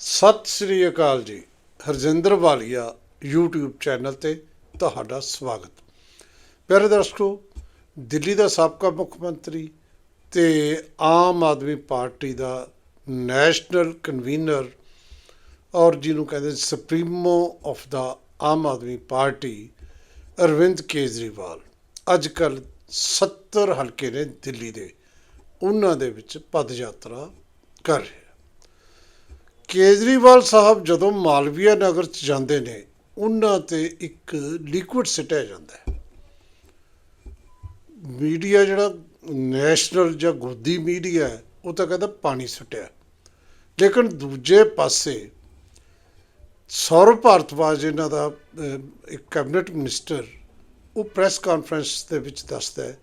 ਸਤਿ ਸ੍ਰੀ ਅਕਾਲ ਜੀ। ਹਰਜਿੰਦਰ ਵਾਲੀਆ YouTube channel ਤੇ ਤੁਹਾਡਾ ਸਵਾਗਤ। ਪਿਆਰੇ ਦਰਸ਼ਕੋ, ਦਿੱਲੀ ਦਾ ਸਾਬਕਾ ਮੁੱਖ ਮੰਤਰੀ ਤੇ ਆਮ ਆਦਮੀ ਪਾਰਟੀ ਦਾ ਨੈਸ਼ਨਲ ਕਨਵੀਨਰ ਔਰ ਜਿਹਨੂੰ ਕਹਿੰਦੇ ਸੁਪਰੀਮੋ ਆਫ ਦਾ ਆਮ ਆਦਮੀ ਪਾਰਟੀ, ਅਰਵਿੰਦ ਕੇਜਰੀਵਾਲ। ਅੱਜ ਕੱਲ 70 ਹਲਕੇ ਨੇ ਦਿੱਲੀ ਦੇ। ਉਹਨਾਂ ਦੇ ਵਿੱਚ ਪਦ ਯਾਤਰਾ ਕਰ ਰਹੇ ਕੇਜਰੀਵਾਲ ਸਾਹਿਬ ਜਦੋਂ ਮਾਲਵੀਆ ਨਗਰ ਚ ਜਾਂਦੇ ਨੇ, ਉਹਨਾਂ ਤੇ ਇੱਕ ਲਿਕੁਇਡ ਸਿੱਟਿਆ ਜਾਂਦਾ ਹੈ। ਮੀਡੀਆ ਜਿਹੜਾ ਨੈਸ਼ਨਲ ਜਾਂ ਗੋਦੀ ਮੀਡੀਆ ਹੈ, ਉਹ ਤਾਂ ਕਹਿੰਦਾ ਪਾਣੀ ਸੁੱਟਿਆ। ਲੇਕਿਨ ਦੂਜੇ ਪਾਸੇ ਸੌਰਵ ਭਾਰਤਵਾਜ ਇਹਨਾਂ ਦਾ ਇੱਕ ਕੈਬਨਿਟ ਮਿਨਿਸਟਰ, ਉਹ ਪ੍ਰੈਸ ਕਾਨਫਰੰਸ ਦੇ ਵਿੱਚ ਦੱਸਦਾ ਹੈ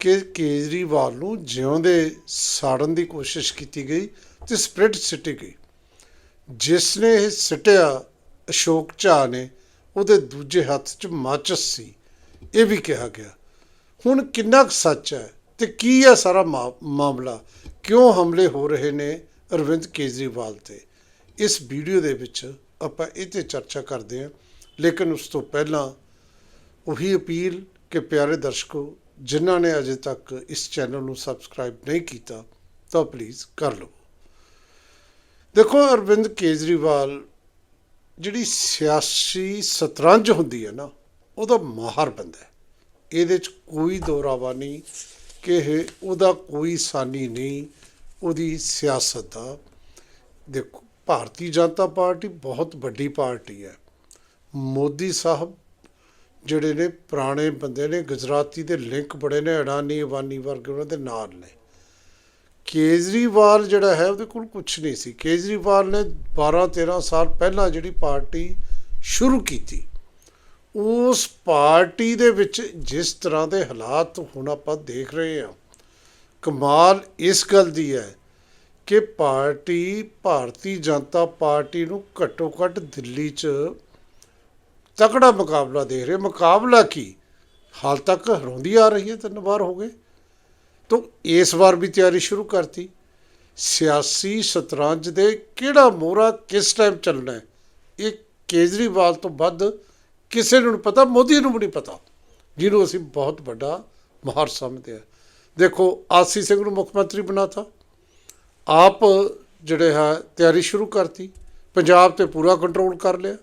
ਕਿ ਕੇਜਰੀਵਾਲ ਨੂੰ ਜਿਉਂਦੇ ਸਾੜਨ ਦੀ ਕੋਸ਼ਿਸ਼ ਕੀਤੀ ਗਈ ਤੇ ਸਪਰਿਟ ਸਿੱਟੀ ਗਈ। ਜਿਸ ਨੇ ਇਹ ਸਿੱਟਿਆ ਅਸ਼ੋਕ ਝਾ ਨੇ, ਉਹਦੇ ਦੂਜੇ ਹੱਥ 'ਚ ਮਾਚਸ ਸੀ। ਇਹ ਵੀ ਕਿਹਾ ਗਿਆ, ਹੁਣ ਕਿੰਨਾ ਕੁ ਸੱਚ ਹੈ ਤੇ ਕੀ ਹੈ ਸਾਰਾ ਮਾ- ਮਾਮਲਾ? ਕਿਉਂ ਹਮਲੇ ਹੋ ਰਹੇ ਨੇ ਅਰਵਿੰਦ ਕੇਜਰੀਵਾਲ ਤੇ? ਇਸ ਵੀਡੀਓ ਦੇ ਵਿੱਚ ਆਪਾਂ ਇਹ ਤੇ ਚਰਚਾ ਕਰਦੇ ਹਾਂ, ਲੇਕਿਨ ਉਸ ਤੋਂ ਪਹਿਲਾਂ ਉਹੀ ਅਪੀਲ ਕਿ ਪਿਆਰੇ ਦਰਸ਼ਕੋ, ਜਿਨ੍ਹਾਂ ਨੇ ਅਜੇ ਤੱਕ ਇਸ ਚੈਨਲ ਨੂੰ ਸਬਸਕ੍ਰਾਈਬ ਨਹੀਂ ਕੀਤਾ, ਤਾਂ ਪਲੀਜ਼ ਕਰ ਲਓ ਦੇਖੋ ਅਰਵਿੰਦ ਕੇਜਰੀਵਾਲ ਜਿਹੜੀ ਸਿਆਸੀ ਸਤਰੰਜ ਹੁੰਦੀ ਹੈ ਨਾ, ਉਹਦਾ ਮਾਹਰ ਬੰਦਾ ਹੈ। ਇਹਦੇ ਚ ਕੋਈ ਦੋਰਾਵਾ ਨਹੀਂ ਕਿ ਇਹ ਉਹਦਾ ਕੋਈ ਸਾਨੀ ਨਹੀਂ, ਉਹਦੀ ਸਿਆਸਤ ਦਾ। ਦੇਖੋ, ਭਾਰਤੀ ਜਨਤਾ ਪਾਰਟੀ ਬਹੁਤ ਵੱਡੀ ਪਾਰਟੀ ਹੈ। ਮੋਦੀ ਸਾਹਿਬ ਜਿਹੜੇ ਨੇ ਪੁਰਾਣੇ ਬੰਦੇ ਨੇ, ਗੁਜਰਾਤੀ ਦੇ ਲਿੰਕ ਬੜੇ ਨੇ, ਅਡਾਨੀ ਅਵਾਨੀ ਵਰਗੇ ਉਹਨਾਂ ਦੇ ਨਾਲ ਨੇ। ਕੇਜਰੀਵਾਲ ਜਿਹੜਾ ਹੈ ਉਹਦੇ ਕੋਲ ਕੁਝ ਨਹੀਂ ਸੀ। ਕੇਜਰੀਵਾਲ ਨੇ 12 13 ਸਾਲ ਪਹਿਲਾਂ ਜਿਹੜੀ ਪਾਰਟੀ ਸ਼ੁਰੂ ਕੀਤੀ, ਉਸ ਪਾਰਟੀ ਦੇ ਵਿੱਚ ਜਿਸ ਤਰ੍ਹਾਂ ਦੇ ਹਾਲਾਤ ਹੁਣ ਆਪਾਂ ਦੇਖ ਰਹੇ ਹਾਂ, ਕਮਾਲ ਇਸ ਗੱਲ ਦੀ ਹੈ ਕਿ ਪਾਰਟੀ ਭਾਰਤੀ ਜਨਤਾ ਪਾਰਟੀ ਨੂੰ ਘੱਟੋ ਘੱਟ ਦਿੱਲੀ 'ਚ ਤਕੜਾ ਮੁਕਾਬਲਾ ਦੇਖ ਰਹੇ ਮੁਕਾਬਲਾ ਕੀ? ਹਾਲ ਤੱਕ ਹਰਾਉਂਦੀ ਆ ਰਹੀ ਹੈ, ਤਿੰਨ ਵਾਰ ਹੋ ਗਏ। ਤੋ ਇਸ ਵਾਰ ਵੀ ਤਿਆਰੀ ਸ਼ੁਰੂ ਕਰਤੀ। ਸਿਆਸੀ ਸ਼ਤਰੰਜ ਦੇ ਕਿਹੜਾ ਮੋਹਰਾ ਕਿਸ ਟਾਈਮ ਚੱਲਣਾ ਹੈ? ਇਹ ਕੇਜਰੀਵਾਲ ਤੋਂ ਵੱਧ ਕਿਸੇ ਨੂੰ ਨਹੀਂ ਪਤਾ, ਮੋਦੀ ਨੂੰ ਵੀ ਨਹੀਂ ਪਤਾ, ਜਿਹਨੂੰ ਅਸੀਂ ਬਹੁਤ ਵੱਡਾ ਮਹਾਰ ਸਮਝਦੇ ਆ ਦੇਖੋ, ਆਸੀ ਸਿੰਘ ਨੂੰ ਮੁੱਖ ਮੰਤਰੀ ਬਣਾਤਾ। ਆਪ ਜਿਹੜੇ ਹੈ, ਤਿਆਰੀ ਸ਼ੁਰੂ ਕਰਤੀ। ਪੰਜਾਬ ਤੇ ਪੂਰਾ ਕੰਟਰੋਲ ਕਰ ਲਿਆ।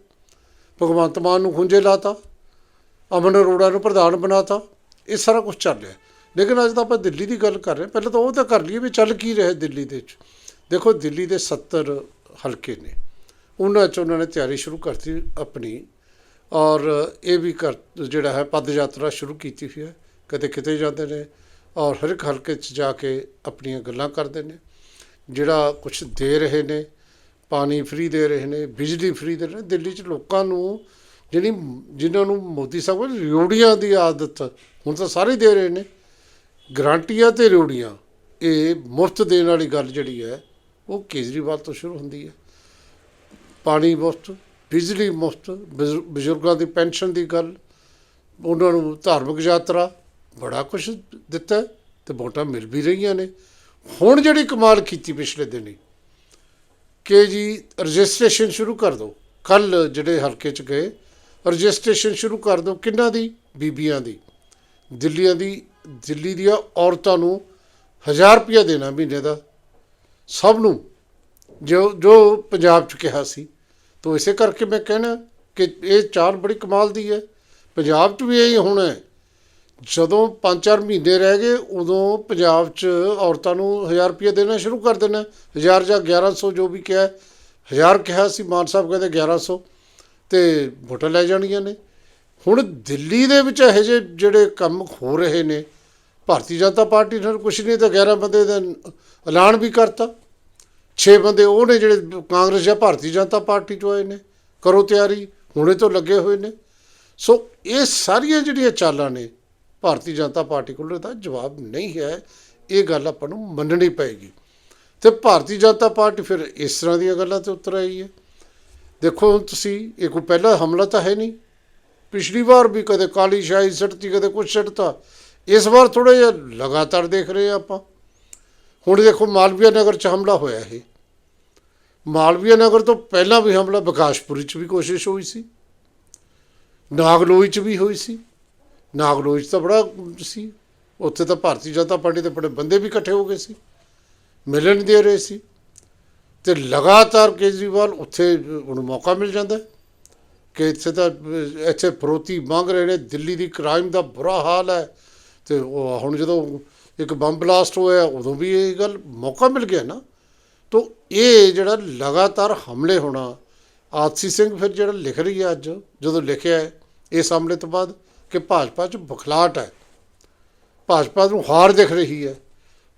ਭਗਵੰਤ ਮਾਨ ਨੂੰ ਖੁੰਝੇ ਲਾਤਾ। ਅਮਨ ਅਰੋੜਾ ਨੂੰ ਪ੍ਰਧਾਨ ਬਣਾਤਾ। ਇਹ ਸਾਰਾ ਕੁਝ ਚੱਲ ਰਿਹਾ। ਲੇਕਿਨ ਅੱਜ ਤਾਂ ਆਪਾਂ ਦਿੱਲੀ ਦੀ ਗੱਲ ਕਰ ਰਹੇ ਪਹਿਲਾਂ ਤਾਂ ਉਹ ਤਾਂ ਕਰ ਲਈਏ ਵੀ ਚੱਲ ਕੀ ਰਿਹਾ ਦਿੱਲੀ ਦੇ ਵਿੱਚ। ਦੇਖੋ, ਦਿੱਲੀ ਦੇ 70 ਹਲਕੇ ਨੇ। ਉਹਨਾਂ 'ਚ ਉਹਨਾਂ ਨੇ ਤਿਆਰੀ ਸ਼ੁਰੂ ਕਰਤੀ ਆਪਣੀ। ਔਰ ਇਹ ਵੀ ਕਰ, ਜਿਹੜਾ ਹੈ ਪਦ ਯਾਤਰਾ ਸ਼ੁਰੂ ਕੀਤੀ ਹੋਈ ਹੈ। ਕਦੇ ਕਿਤੇ ਜਾਂਦੇ ਨੇ ਔਰ ਹਰ ਇੱਕ ਹਲਕੇ 'ਚ ਜਾ ਕੇ ਆਪਣੀਆਂ ਗੱਲਾਂ ਕਰਦੇ ਨੇ। ਜਿਹੜਾ ਕੁਝ ਦੇ ਰਹੇ ਨੇ, ਪਾਣੀ ਫ੍ਰੀ ਦੇ ਰਹੇ ਨੇ, ਬਿਜਲੀ ਫ੍ਰੀ ਦੇ ਰਹੇ ਨੇ, ਦਿੱਲੀ 'ਚ ਲੋਕਾਂ ਨੂੰ ਜਿਹੜੀ, ਜਿਨ੍ਹਾਂ ਨੂੰ ਮੋਦੀ ਸਾਹਿਬ ਕੋਲ ਰਿਓੜੀਆਂ ਦੀ ਆਦਤ, ਹੁਣ ਤਾਂ ਸਾਰੇ ਦੇ ਰਹੇ ਨੇ। ਗਰੰਟੀਆਂ ਤੇ ਰਿਓੜੀਆਂ ਇਹ ਮੁਫਤ ਦੇਣ ਵਾਲੀ ਗੱਲ ਜਿਹੜੀ ਹੈ, ਉਹ ਕੇਜਰੀਵਾਲ ਤੋਂ ਸ਼ੁਰੂ ਹੁੰਦੀ ਹੈ। ਪਾਣੀ ਮੁਫਤ, ਬਿਜਲੀ ਮੁਫਤ, ਬਜ਼ੁ- ਬਜ਼ੁਰਗਾਂ ਦੀ ਪੈਨਸ਼ਨ ਦੀ ਗੱਲ, ਉਹਨਾਂ ਨੂੰ ਧਾਰਮਿਕ ਯਾਤਰਾ, ਬੜਾ ਕੁਝ ਦਿੱਤਾ ਹੈ ਤੇ ਵੋਟਾਂ ਮਿਲ ਵੀ ਰਹੀਆਂ ਨੇ। ਹੁਣ ਜਿਹੜੀ ਕਮਾਲ ਕੀਤੀ ਪਿਛਲੇ ਦਿਨੀ, ਕਿ ਜੀ ਰਜਿਸਟ੍ਰੇਸ਼ਨ ਸ਼ੁਰੂ ਕਰ ਦਿਓ ਕੱਲ ਜਿਹੜੇ ਹਲਕੇ ਚ ਗਏ, ਰਜਿਸਟ੍ਰੇਸ਼ਨ ਸ਼ੁਰੂ ਕਰ ਦਿਓ ਕਿੰਨਾਂ ਦੀ? ਬੀਬੀਆਂ ਦੀ। ਦਿੱਲੀਆਂ ਦੀ ਦਿੱਲੀ ਦੀਆਂ ਔਰਤਾਂ ਨੂੰ 1000 ਰੁਪਇਆ ਦੇਣਾ ਮਹੀਨੇ ਦਾ। ਸਭ ਨੂੰ। ਜੋ ਜੋ ਪੰਜਾਬ ਚ ਕਿਹਾ ਸੀ। ਤੋ ਇਸੇ ਕਰਕੇ ਮੈਂ ਕਹਿਣਾ ਕਿ ਇਹ ਚਾਲ ਬੜੀ ਕਮਾਲ ਦੀ ਹੈ। ਪੰਜਾਬ 'ਚ ਵੀ ਇਹੀ ਹੋਣਾ ਹੈ। ਜਦੋਂ 5-4 ਮਹੀਨੇ ਰਹਿ ਗਏ, ਉਦੋਂ ਪੰਜਾਬ 'ਚ ਔਰਤਾਂ ਨੂੰ 1000 ਰੁਪਏ ਦੇਣਾ ਸ਼ੁਰੂ ਕਰ ਦੇਣਾ। 1000 ਜਾਂ 1100 ਜੋ ਵੀ ਕਿਹਾ 1000 ਕਿਹਾ ਸੀ, ਮਾਨ ਸਾਹਿਬ ਕਹਿੰਦੇ 1100 ਤੇ ਵੋਟਾਂ ਲੈ ਜਾਣੀਆਂ ਨੇ। ਹੁਣ ਦਿੱਲੀ ਦੇ ਵਿੱਚ ਇਹੋ ਜਿਹੇ ਜਿਹੜੇ ਕੰਮ ਹੋ ਰਹੇ ਨੇ ਭਾਰਤੀ ਜਨਤਾ ਪਾਰਟੀ ਨੇ ਕੁਛ ਨਹੀਂ, ਤਾਂ 11 ਬੰਦੇ ਦਾ ਐਲਾਨ ਵੀ ਕਰਤਾ। 6 ਬੰਦੇ ਉਹ ਨੇ ਜਿਹੜੇ ਕਾਂਗਰਸ ਜਾਂ ਭਾਰਤੀ ਜਨਤਾ ਪਾਰਟੀ ਚੋਂ ਆਏ ਨੇ ਕਰੋ ਤਿਆਰੀ, ਹੁਣੇ ਤੋਂ ਲੱਗੇ ਹੋਏ ਨੇ। ਸੋ ਇਹ ਸਾਰੀਆਂ ਜਿਹੜੀਆਂ ਚਾਲਾਂ ਨੇ, ਭਾਰਤੀ ਜਨਤਾ ਪਾਰਟੀ ਕੋਲ ਇਹਦਾ ਜਵਾਬ ਨਹੀਂ ਹੈ। ਇਹ ਗੱਲ ਆਪਾਂ ਨੂੰ ਮੰਨਣੀ ਪਏਗੀ। ਤੇ ਭਾਰਤੀ ਜਨਤਾ ਪਾਰਟੀ ਫਿਰ ਇਸ ਤਰ੍ਹਾਂ ਦੀਆਂ ਗੱਲਾਂ ਤੇ ਉਤਰ ਆਈ ਹੈ। ਦੇਖੋ ਹੁਣ ਤੁਸੀਂ, ਇਹ ਕੋਈ ਪਹਿਲਾ ਹਮਲਾ ਤਾਂ ਹੈ ਨਹੀਂ। ਪਿਛਲੀ ਵਾਰ ਵੀ ਕਦੇ ਕਾਲੀ ਸ਼ਾਹੀ ਸੱਟਤੀ, ਕਦੇ ਕੁਛ ਛੱਡਤਾ ਇਸ ਵਾਰ ਥੋੜਾ ਜਿਹਾ ਲਗਾਤਾਰ ਦੇਖ ਰਹੇ ਹਾਂ ਆਪਾਂ। ਹੁਣ ਦੇਖੋ ਮਾਲਵੀਆ ਨਗਰ ਚ ਹਮਲਾ ਹੋਇਆ ਇਹ। ਮਾਲਵੀਆ ਨਗਰ ਤੋਂ ਪਹਿਲਾਂ ਵੀ ਹਮਲਾ ਬਕਾਸ਼ਪੁਰੀ 'ਚ ਵੀ ਕੋਸ਼ਿਸ਼ ਹੋਈ ਸੀ। ਨਾਗਲੋਈ 'ਚ ਵੀ ਹੋਈ ਸੀ। ਨਾਗਲੋਈ 'ਚ ਤਾਂ ਬੜਾ ਸੀ। ਉੱਥੇ ਤਾਂ ਭਾਰਤੀ ਜਨਤਾ ਪਾਰਟੀ ਦੇ ਬੜੇ ਬੰਦੇ ਵੀ ਇਕੱਠੇ ਹੋ ਗਏ ਸੀ। ਮਿਲਣ ਦੇ ਰਹੇ ਸੀ। ਤੇ ਲਗਾਤਾਰ ਕੇਜਰੀਵਾਲ ਉੱਥੇ, ਉਹਨੂੰ ਮੌਕਾ ਮਿਲ ਜਾਂਦਾ ਕਿ ਇੱਥੇ ਤਾਂ, ਇੱਥੇ ਫਰੋਤੀ ਮੰਗ ਰਹੇ ਨੇ, ਦਿੱਲੀ ਦੀ ਕ੍ਰਾਈਮ ਦਾ ਬੁਰਾ ਹਾਲ ਹੈ। ਤੇ ਉਹ ਹੁਣ ਜਦੋਂ ਇੱਕ ਬੰਬ ਬਲਾਸਟ ਹੋਇਆ, ਉਦੋਂ ਵੀ ਇਹ ਗੱਲ ਮੌਕਾ ਮਿਲ ਗਿਆ ਨਾ। ਤਾਂ ਇਹ ਜਿਹੜਾ ਲਗਾਤਾਰ ਹਮਲੇ ਹੋਣਾ, ਆਤਸੀ ਸਿੰਘ ਫਿਰ ਜਿਹੜਾ ਲਿਖ ਰਹੀ ਹੈ ਅੱਜ, ਜਦੋਂ ਲਿਖਿਆ ਹੈ ਇਸ ਹਮਲੇ ਤੋਂ ਬਾਅਦ ਕਿ ਭਾਜਪਾ 'ਚ ਬਖਲਾਟ ਹੈ। ਭਾਜਪਾ ਨੂੰ ਹਾਰ ਦਿਖ ਰਹੀ ਹੈ।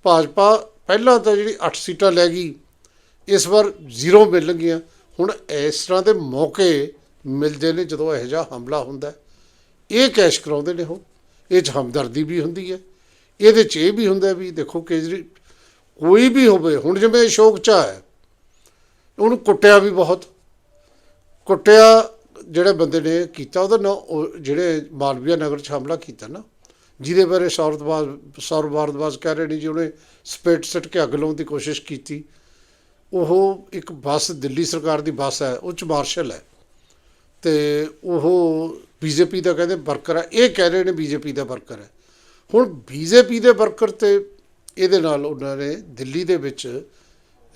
ਭਾਜਪਾ ਪਹਿਲਾਂ ਤਾਂ ਜਿਹੜੀ 8 ਸੀਟਾਂ ਲੈ ਗਈ, ਇਸ ਵਾਰ ਜ਼ੀਰੋ ਮਿਲਣਗੀਆਂ। ਹੁਣ ਇਸ ਤਰ੍ਹਾਂ ਦੇ ਮੌਕੇ ਮਿਲਦੇ ਨੇ ਜਦੋਂ ਇਹੋ ਜਿਹਾ ਹਮਲਾ ਹੁੰਦਾ ਇਹ ਕੈਸ਼ ਕਰਾਉਂਦੇ ਨੇ ਉਹ। ਇਹ 'ਚ ਹਮਦਰਦੀ ਵੀ ਹੁੰਦੀ ਹੈ। ਇਹਦੇ 'ਚ ਇਹ ਵੀ ਹੁੰਦਾ ਵੀ ਦੇਖੋ ਕੇਜਰੀ ਕੋਈ ਵੀ ਹੋਵੇ, ਹੁਣ ਜਿਵੇਂ ਅਸ਼ੋਕ ਚਾ ਹੈ, ਉਹਨੂੰ ਕੁੱਟਿਆ ਵੀ ਬਹੁਤ। ਕੁੱਟਿਆ ਜਿਹੜੇ ਬੰਦੇ ਨੇ ਕੀਤਾ, ਉਹਦਾ ਨਾਂ ਉਹ ਜਿਹੜੇ ਮਾਲਵੀਆ ਨਗਰ 'ਚ ਹਮਲਾ ਕੀਤਾ ਨਾ, ਜਿਹਦੇ ਬਾਰੇ ਸੌਰਦਵਾਜ ਸੌਰਵ ਭਾਰਦਵਾਜ ਕਹਿ ਰਹੇ ਨੇ ਜੀ, ਉਹਨੇ ਸਪੇਟ ਸੱਟ ਕੇ ਅੱਗ ਲਾਉਣ ਦੀ ਕੋਸ਼ਿਸ਼ ਕੀਤੀ। ਉਹ ਇੱਕ ਬੱਸ, ਦਿੱਲੀ ਸਰਕਾਰ ਦੀ ਬੱਸ ਹੈ, ਉਹ 'ਚ ਮਾਰਸ਼ਲ ਹੈ। ਤੇ ਉਹ ਬੀਜੇਪੀ ਦਾ ਕਹਿੰਦੇ ਵਰਕਰ ਹੈ ਇਹ ਕਹਿ ਰਹੇ ਨੇ ਬੀਜੇਪੀ ਦਾ ਵਰਕਰ ਹੈ ਹੁਣ ਬੀਜੇਪੀ ਦੇ ਵਰਕਰ ਤੇ ਇਹਦੇ ਨਾਲ ਉਹਨਾਂ ਨੇ ਦਿੱਲੀ ਦੇ ਵਿੱਚ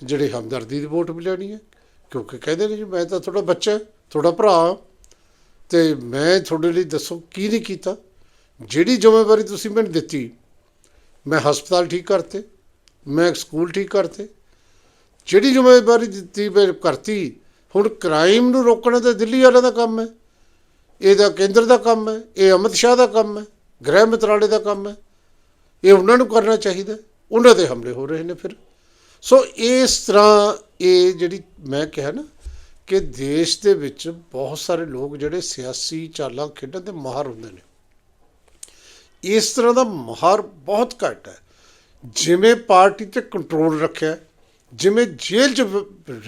ਜਿਹੜੇ ਹਮਦਰਦੀ ਦੀ ਵੋਟ ਵੀ ਲੈਣੀ ਹੈ, ਕਿਉਂਕਿ ਕਹਿੰਦੇ ਨੇ ਜੀ ਮੈਂ ਤਾਂ ਤੁਹਾਡਾ ਬੱਚਾ ਤੁਹਾਡਾ ਭਰਾ ਤੇ ਮੈਂ ਤੁਹਾਡੇ ਲਈ ਦੱਸੋ ਕੀ ਨਹੀਂ ਕੀਤਾ। ਜਿਹੜੀ ਜ਼ਿੰਮੇਵਾਰੀ ਤੁਸੀਂ ਮੈਨੂੰ ਦਿੱਤੀ, ਮੈਂ ਹਸਪਤਾਲ ਠੀਕ ਕਰਤੇ, ਮੈਂ ਸਕੂਲ ਠੀਕ ਕਰਤੇ, ਜਿਹੜੀ ਜ਼ਿੰਮੇਵਾਰੀ ਦਿੱਤੀ, ਮੈਂ ਕਰਤੀ, ਹੁਣ ਕ੍ਰਾਈਮ ਨੂੰ ਰੋਕਣਾ ਤਾਂ ਦਿੱਲੀ ਵਾਲਿਆਂ ਦਾ ਕੰਮ ਹੈ। ਇਹ ਤਾਂ ਕੇਂਦਰ ਦਾ ਕੰਮ ਹੈ, ਇਹ ਅਮਿਤ ਸ਼ਾਹ ਦਾ ਕੰਮ ਹੈ, ਗ੍ਰਹਿ ਮੰਤਰਾਲੇ ਦਾ ਕੰਮ ਹੈ। ਇਹ ਉਹਨਾਂ ਨੂੰ ਕਰਨਾ ਚਾਹੀਦਾ ਉਹਨਾਂ ਦੇ ਹਮਲੇ ਹੋ ਰਹੇ ਨੇ ਫਿਰ। ਸੋ ਇਸ ਤਰ੍ਹਾਂ ਇਹ ਜਿਹੜੀ ਮੈਂ ਕਿਹਾ ਨਾ ਕਿ ਦੇਸ਼ ਦੇ ਵਿੱਚ ਬਹੁਤ ਸਾਰੇ ਲੋਕ ਜਿਹੜੇ ਸਿਆਸੀ ਚਾਲਾਂ ਖੇਡਣ ਦੇ ਮਾਹਰ ਹੁੰਦੇ ਨੇ। ਇਸ ਤਰ੍ਹਾਂ ਦਾ ਮਾਹਰ ਬਹੁਤ ਘੱਟ ਹੈ। ਜਿਵੇਂ ਪਾਰਟੀ ਤੇ ਕੰਟਰੋਲ ਰੱਖਿਆ, ਜਿਵੇਂ ਜੇਲ੍ਹ 'ਚ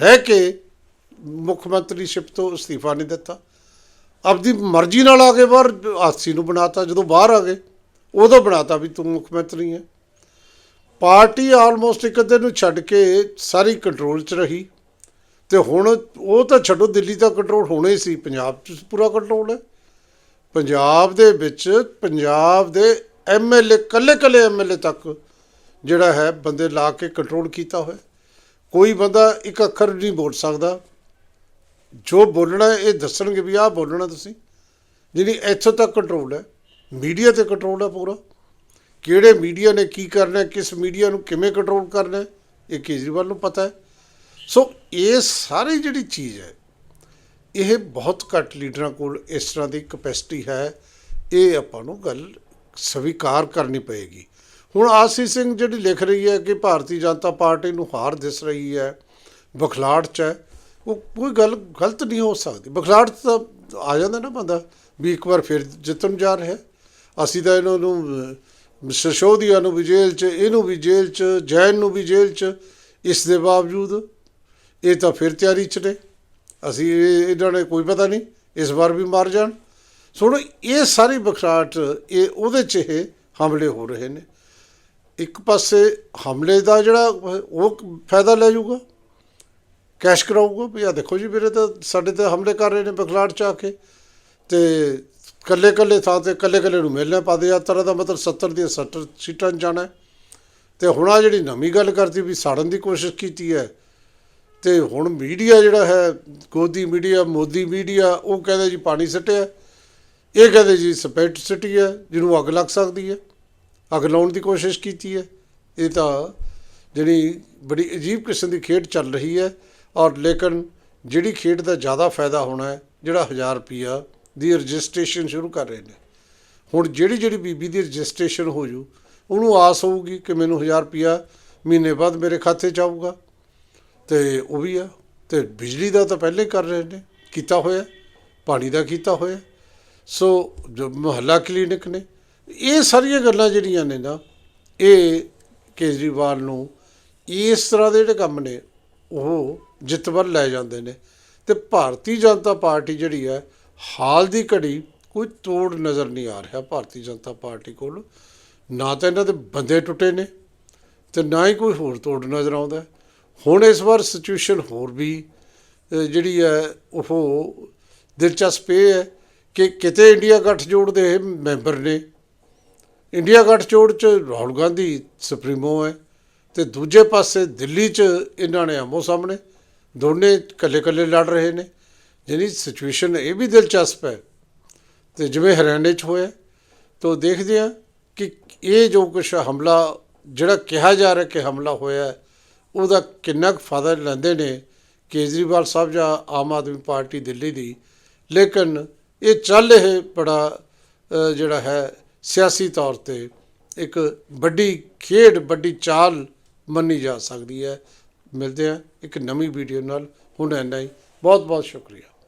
ਰਹਿ ਕੇ ਮੁੱਖ ਮੰਤਰੀ ਸ਼ਿਪ ਤੋਂ ਅਸਤੀਫਾ ਨਹੀਂ ਦਿੱਤਾ ਆਪਦੀ ਮਰਜ਼ੀ ਨਾਲ ਆ ਕੇ ਬਾਹਰ ਆਸੀ ਨੂੰ ਬਣਾਤਾ, ਜਦੋਂ ਬਾਹਰ ਆ ਗਏ, ਉਦੋਂ ਬਣਾਤਾ ਵੀ ਤੂੰ ਮੁੱਖ ਮੰਤਰੀ ਹੈ। ਪਾਰਟੀ ਆਲਮੋਸਟ ਇੱਕ ਅੱਧੇ ਨੂੰ ਛੱਡ ਕੇ ਸਾਰੀ ਕੰਟਰੋਲ 'ਚ ਰਹੀ। ਤੇ ਹੁਣ ਉਹ ਤਾਂ ਛੱਡੋ, ਦਿੱਲੀ ਤਾਂ ਕੰਟਰੋਲ ਹੋਣਾ ਹੀ ਸੀ, ਪੰਜਾਬ 'ਚ ਪੂਰਾ ਕੰਟਰੋਲ ਹੈ। ਪੰਜਾਬ ਦੇ ਵਿੱਚ ਪੰਜਾਬ ਦੇ ਐਮਐਲਏ ਕੱਲੇ ਕੱਲੇ ਐਮਐਲਏ ਤੱਕ ਜਿਹੜਾ ਹੈ, ਬੰਦੇ ਲਾ ਕੇ ਕੰਟਰੋਲ ਕੀਤਾ ਹੋਇਆ। ਕੋਈ ਬੰਦਾ ਇੱਕ ਅੱਖਰ ਨਹੀਂ ਬੋਲ ਸਕਦਾ। ਜੋ ਬੋਲਣਾ ਇਹ ਦੱਸਣਗੇ ਵੀ ਆਹ ਬੋਲਣਾ ਤੁਸੀਂ, ਜਿਹੜੀ ਇੱਥੋਂ ਤੱਕ ਕੰਟਰੋਲ ਹੈ ਮੀਡੀਆ ਤੇ ਕੰਟਰੋਲ ਹੈ ਪੂਰਾ। ਕਿਹੜੇ ਮੀਡੀਆ ਨੇ ਕੀ ਕਰਨਾ, ਕਿਸ ਮੀਡੀਆ ਨੂੰ ਕਿਵੇਂ ਕੰਟਰੋਲ ਕਰਨਾ, ਇਹ ਕੇਜਰੀਵਾਲ ਨੂੰ ਪਤਾ ਹੈ। ਸੋ ਇਹ ਸਾਰੀ ਜਿਹੜੀ ਚੀਜ਼ ਹੈ, ਇਹ ਬਹੁਤ ਘੱਟ ਲੀਡਰਾਂ ਕੋਲ ਇਸ ਤਰ੍ਹਾਂ ਦੀ ਕਪੈਸਿਟੀ ਹੈ, ਇਹ ਆਪਾਂ ਨੂੰ ਗੱਲ ਸਵੀਕਾਰ ਕਰਨੀ ਪਏਗੀ। ਹੁਣ ਆਸੀ ਸਿੰਘ ਜਿਹੜੀ ਲਿਖ ਰਹੀ ਹੈ ਕਿ ਭਾਰਤੀ ਜਨਤਾ ਪਾਰਟੀ ਨੂੰ ਹਾਰ ਦਿਸ ਰਹੀ ਹੈ, ਬਖਲਾੜ ਚ ਹੈ ਉਹ ਕੋਈ ਗੱਲ ਗਲਤ ਨਹੀਂ ਹੋ ਸਕਦੀ। ਬਖਲਾੜ ਤਾਂ ਆ ਜਾਂਦਾ ਨਾ ਬੰਦਾ, ਵੀ ਇੱਕ ਵਾਰ ਫਿਰ ਜਿੱਤਣ ਜਾ ਰਿਹਾ। ਅਸੀਂ ਤਾਂ ਇਹਨਾਂ ਨੂੰ ਸਸ਼ੋਦੀਆ ਨੂੰ ਵੀ ਜੇਲ੍ਹ 'ਚ, ਇਹਨੂੰ ਵੀ ਜੇਲ੍ਹ 'ਚ, ਜੈਨ ਨੂੰ ਵੀ ਜੇਲ੍ਹ 'ਚ, ਇਸ ਦੇ ਬਾਵਜੂਦ ਇਹ ਤਾਂ ਫਿਰ ਤਿਆਰੀ 'ਚ ਨੇ। ਅਸੀਂ ਇਹ- ਇਹਨਾਂ ਨੇ ਕੋਈ ਪਤਾ ਨਹੀਂ, ਇਸ ਵਾਰ ਵੀ ਮਾਰ ਜਾਣ। ਸੁਣੋ, ਇਹ ਸਾਰੀ ਬਖਰਾਟ ਇਹ ਉਹਦੇ 'ਚ ਇਹ ਹਮਲੇ ਹੋ ਰਹੇ ਨੇ। ਇੱਕ ਪਾਸੇ ਹਮਲੇ ਦਾ ਜਿਹੜਾ ਉਹ ਫਾਇਦਾ ਲੈ ਜਾਊਗਾ। ਕੈਸ਼ ਕਰਾਊਗਾ ਵੀ ਆ ਦੇਖੋ ਜੀ ਵੀਰੇ ਤਾਂ ਸਾਡੇ ਤੇ ਹਮਲੇ ਕਰ ਰਹੇ ਨੇ ਬਖਲਾੜ ਚ ਆ ਕੇ। ਤੇ ਕੱਲੇ ਕੱਲੇ ਥਾਂ ਤੇ ਕੱਲੇ ਕੱਲੇ ਨੂੰ ਮਿਲਣਾ ਪਦ ਯਾਤਰਾ ਦਾ ਮਤਲਬ 70 ਦੀਆਂ 70 ਸੀਟਾਂ 'ਚ ਜਾਣਾ। ਹੈ। ਤੇ ਹੁਣ ਆ ਜਿਹੜੀ ਨਵੀਂ ਗੱਲ ਕਰਤੀ ਵੀ ਸਾੜਨ ਦੀ ਕੋਸ਼ਿਸ਼ ਕੀਤੀ ਹੈ, ਤੇ ਹੁਣ ਮੀਡੀਆ ਜਿਹੜਾ ਹੈ, ਗੋਦੀ ਮੀਡੀਆ, ਮੋਦੀ ਮੀਡੀਆ, ਉਹ ਕਹਿੰਦੇ ਜੀ ਪਾਣੀ ਸੱਟਿਆ। ਇਹ ਕਹਿੰਦੇ ਜੀ ਸਪੈਟ ਸਿਟੀ ਹੈ, ਜਿਹਨੂੰ ਅੱਗ ਲੱਗ ਸਕਦੀ ਹੈ। ਅੱਗ ਲਾਉਣ ਦੀ ਕੋਸ਼ਿਸ਼ ਕੀਤੀ ਹੈ। ਇਹ ਤਾਂ ਜਿਹੜੀ ਬੜੀ ਅਜੀਬ ਕਿਸਮ ਦੀ ਖੇਡ ਚੱਲ ਰਹੀ ਹੈ। ਔਰ ਲੇਕਿਨ ਜਿਹੜੀ ਖੇਡ ਦਾ ਜ਼ਿਆਦਾ ਫਾਇਦਾ ਹੋਣਾ ਹੈ, ਜਿਹੜਾ 1000 ਰੁਪਿਆ ਦੀ ਰਜਿਸਟ੍ਰੇਸ਼ਨ ਸ਼ੁਰੂ ਕਰ ਰਹੇ ਨੇ। ਹੁਣ ਜਿਹੜੀ ਜਿਹੜੀ ਬੀਬੀ ਦੀ ਰਜਿਸਟ੍ਰੇਸ਼ਨ ਹੋ ਜੂ, ਉਹਨੂੰ ਆਸ ਹੋਊਗੀ ਕਿ ਮੈਨੂੰ 1000 ਰੁਪਿਆ ਮਹੀਨੇ ਬਾਅਦ ਮੇਰੇ ਖਾਤੇ 'ਚ ਆਊਗਾ। ਤੇ ਉਹ ਵੀ ਆ। ਤੇ ਬਿਜਲੀ ਦਾ ਤਾਂ ਪਹਿਲੇ ਕਰ ਰਹੇ ਨੇ। ਕੀਤਾ ਹੋਇਆ, ਪਾਣੀ ਦਾ ਕੀਤਾ ਹੋਇਆ। ਸੋ ਜੋ ਮੁਹੱਲਾ ਕਲੀਨਿਕ ਨੇ, ਇਹ ਸਾਰੀਆਂ ਗੱਲਾਂ ਜਿਹੜੀਆਂ ਨੇ ਨਾ, ਇਹ ਕੇਜਰੀਵਾਲ ਨੂੰ ਇਸ ਤਰ੍ਹਾਂ ਦੇ ਜਿਹੜੇ ਕੰਮ ਨੇ, ਉਹ ਜਿੱਤ ਵੱਲ ਲੈ ਜਾਂਦੇ ਨੇ। ਤੇ ਭਾਰਤੀ ਜਨਤਾ ਪਾਰਟੀ ਜਿਹੜੀ ਹੈ, ਹਾਲ ਦੀ ਘੜੀ ਕੋਈ ਤੋੜ ਨਜ਼ਰ ਨਹੀਂ ਆ ਰਿਹਾ ਭਾਰਤੀ ਜਨਤਾ ਪਾਰਟੀ ਕੋਲ। ਨਾ ਤਾਂ ਇਹਨਾਂ ਦੇ ਬੰਦੇ ਟੁੱਟੇ ਨੇ ਤੇ ਨਾ ਹੀ ਕੋਈ ਹੋਰ ਤੋੜ ਨਜ਼ਰ ਆਉਂਦਾ। ਹੁਣ ਇਸ ਵਾਰ ਸਿਚੁਏਸ਼ਨ ਹੋਰ ਵੀ ਜਿਹੜੀ ਹੈ, ਉਹ ਦਿਲਚਸਪ ਇਹ ਹੈ ਕਿ ਕਿਤੇ ਇੰਡੀਆ ਗੱਠਜੋੜ ਦੇ ਮੈਂਬਰ ਨੇ। ਇੰਡੀਆ ਗੱਠਜੋੜ ਚ ਰਾਹੁਲ ਗਾਂਧੀ ਸੁਪਰੀਮੋ ਹੈ ਤੇ ਦੂਜੇ ਪਾਸੇ ਦਿੱਲੀ ਚ ਇਹਨਾਂ ਨੇ ਆਮੋ ਸਾਹਮਣੇ ਦੋਨੇ ਇਕੱਲੇ ਇਕੱਲੇ ਲੜ ਰਹੇ ਨੇ। ਜਿਹੜੀ ਸਿਚੁਏਸ਼ਨ ਇਹ ਵੀ ਦਿਲਚਸਪ ਹੈ। ਤੇ ਜਿਵੇਂ ਹਰਿਆਣੇ ਚ ਹੋਇਆ, ਤੋ ਦੇਖਦੇ ਆ ਕਿ ਇਹ ਜੋ ਕੁਛ ਹਮਲਾ, ਜਿਹੜਾ ਕਿਹਾ ਜਾ ਰਿਹਾ ਕਿ ਹਮਲਾ ਹੋਇਆ, ਉਹਦਾ ਕਿੰਨਾ ਕੁ ਫਾਇਦਾ ਲੈਂਦੇ ਨੇ ਕੇਜਰੀਵਾਲ ਸਾਹਿਬ ਜਾਂ ਆਮ ਆਦਮੀ ਪਾਰਟੀ ਦਿੱਲੀ ਦੀ। ਲੇਕਿਨ ਇਹ ਚੱਲ ਇਹ ਬੜਾ ਜਿਹੜਾ ਹੈ, ਸਿਆਸੀ ਤੌਰ ਤੇ ਇੱਕ ਵੱਡੀ ਖੇਡ, ਵੱਡੀ ਚਾਲ ਮੰਨੀ ਜਾ ਸਕਦੀ ਹੈ। ਮਿਲਦੇ ਆ ਇੱਕ ਨਵੀਂ ਵੀਡੀਓ ਨਾਲ। ਹੁਣ ਇੰਨਾ ਹੀ। ਬਹੁਤ ਬਹੁਤ ਸ਼ੁਕਰੀਆ।